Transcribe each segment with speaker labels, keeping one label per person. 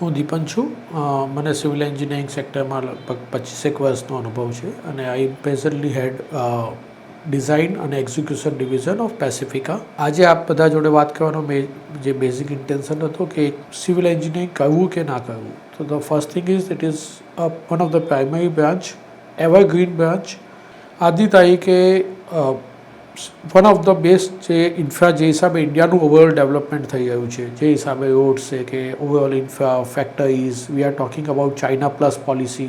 Speaker 1: હું દીપન છું. મને સિવિલ એન્જિનિયરિંગ સેક્ટરમાં લગભગ પચીસેક વર્ષનો અનુભવ છે અને આઈ પ્રેઝન્ટલી હેડ ડિઝાઇન અને એક્ઝિક્યુશન ડિવિઝન ઓફ પેસિફિકા. આજે આપ બધા જોડે વાત કરવાનો મે, જે બેઝિક ઇન્ટેન્શન હતો કે સિવિલ એન્જિનિયરિંગ કરવું કે ના કરવું તો the first thing is it is one of the primary branch, evergreen branch. આજની તારીખે વન ઓફ ધ બેસ્ટ જે ઇન્ફ્રા જે હિસાબે ઇન્ડિયાનું ઓવરઓલ ડેવલપમેન્ટ થઈ રહ્યું છે. જે હિસાબે રોડ્સ છે કે overall infra factories we are talking about China plus policy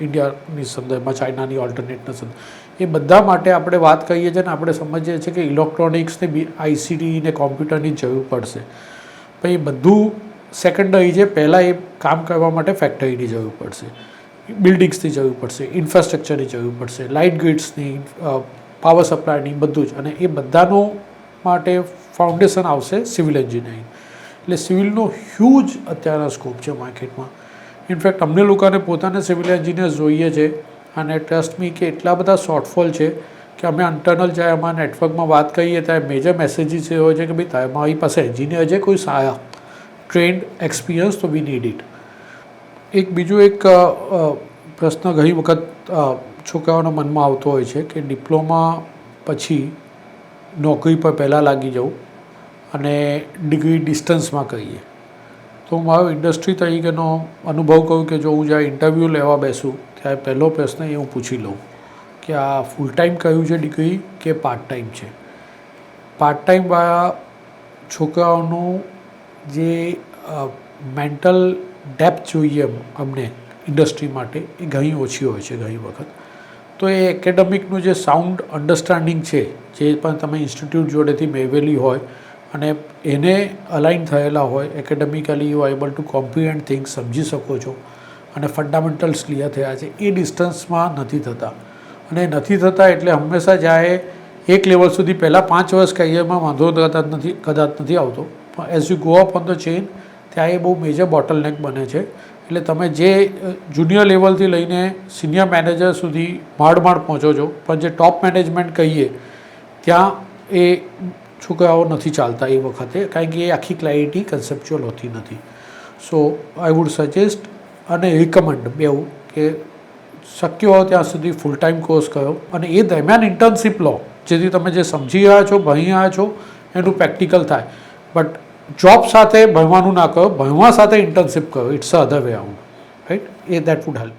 Speaker 1: ઇન્ડિયાની સંદર્ભમાં ચાઇનાની ઓલ્ટરનેટના સંદર્ભ. એ બધા માટે આપણે વાત કરીએ છીએ ને આપણે સમજીએ છીએ કે ઇલેક્ટ્રોનિક્સને બી આઈસીટી ને કોમ્પ્યુટરની જરૂર પડશે. પણ એ બધું સેકન્ડરી છે, પહેલાં એ કામ કરવા માટે ફેક્ટરીની જરૂર પડશે. બિલ્ડિંગ્સની જરૂર પડશે ઇન્ફ્રાસ્ટ્રક્ચરની જરૂર પડશે લાઇટ ગ્રીડ્સની પાવર સપ્લાયની બધું જ. અને એ બધાનો માટે ફાઉન્ડેશન આવશે સિવિલ એન્જિનિયરિંગ. એટલે સિવિલનો હ્યુજ અત્યારના સ્કોપ છે માર્કેટમાં. ઇનફેક્ટ અમને લોકોને પોતાને સિવિલ એન્જિનિયર જોઈએ છે અને ટ્રસ્ટ મી કે એટલા બધા શોર્ટફોલ છે કે અમે ઇન્ટરનલ જ્યારે અમારા નેટવર્કમાં વાત કરીએ ત્યારે મેજર મેસેજીસ એ હોય છે કે ભાઈ તમારી પાસે એન્જિનિયર છે, કોઈ સારા ટ્રેન્ડ એક્સપિરિયન્સ તો વી નીડ ઇટ એક બીજું એક પ્રશ્ન ઘણી વખત છોકરાઓના મનમાં આવતો હોય છે કે ડિપ્લોમા પછી નોકરી પર પહેલાં લાગી જવું અને ડિગ્રી ડિસ્ટન્સમાં કરીએ. તો મારો ઇન્ડસ્ટ્રી તરીકેનો અનુભવ કહું કે જો હું જ્યારે ઇન્ટરવ્યૂ લેવા બેસું, ત્યારે પહેલો પ્રશ્ન એ હું પૂછી લઉં કે આ ફૂલ ટાઈમ કયું છે ડિગ્રી કે પાર્ટ ટાઈમ છે? પાર્ટ ટાઈમવાળા છોકરાઓનું જે મેન્ટલ ડેપ્થ જોઈએ અમને ઇન્ડસ્ટ્રી માટે એ ઘણી ઓછી હોય છે ઘણી વખત. તો એ એકેડેમિકનું જે સાઉન્ડ અન્ડરસ્ટેન્ડિંગ છે, જે પણ તમે ઇન્સ્ટિટ્યૂટ જોડેથી મેળવેલી હોય અને એને અલાઇન થયેલા હોય academically you able to comprehend things સમજી શકો છો અને ફંડામેન્ટલ્સ ક્લિયર થયા છે, એ ડિસ્ટન્સમાં નથી થતા. અને નથી થતા એટલે હંમેશા જ્યારે એક લેવલ સુધી પહેલાં પાંચ વર્ષ કરિયરમાં વાંધો કદાચ નથી કદાચ નથી આવતો. પણ as you go up on the chain ત્યાં એ બહુ મેજર બોટલનેક બને છે. એટલે તમે જે જુનિયર લેવલથી લઈને સિનિયર મેનેજર સુધી માડ માડ પહોંચો છો, પણ જે ટોપ મેનેજમેન્ટ કહીએ, ત્યાં એ છોકરાઓ નથી ચાલતા એ વખતે, કારણ કે એ આખી ક્લેરિટી કન્સેપ્ચ્યુઅલ હોતી નથી. સો આઈ વુડ સજેસ્ટ અને રિકમેન્ડ બેવું કે શક્ય હોય ત્યાં સુધી ફૂલ ટાઈમ કોર્સ કરો, અને એ દરમિયાન ઇન્ટર્નશીપ લો, જેથી તમે જે સમજી રહ્યા છો, ભણી રહ્યા છો, એનું પ્રેક્ટિકલ થાય. બટ જોબ સાથે ભણવાનું ના કહો, ભણવા સાથે ઇન્ટર્નશીપ કહો it's a other way out right A that would help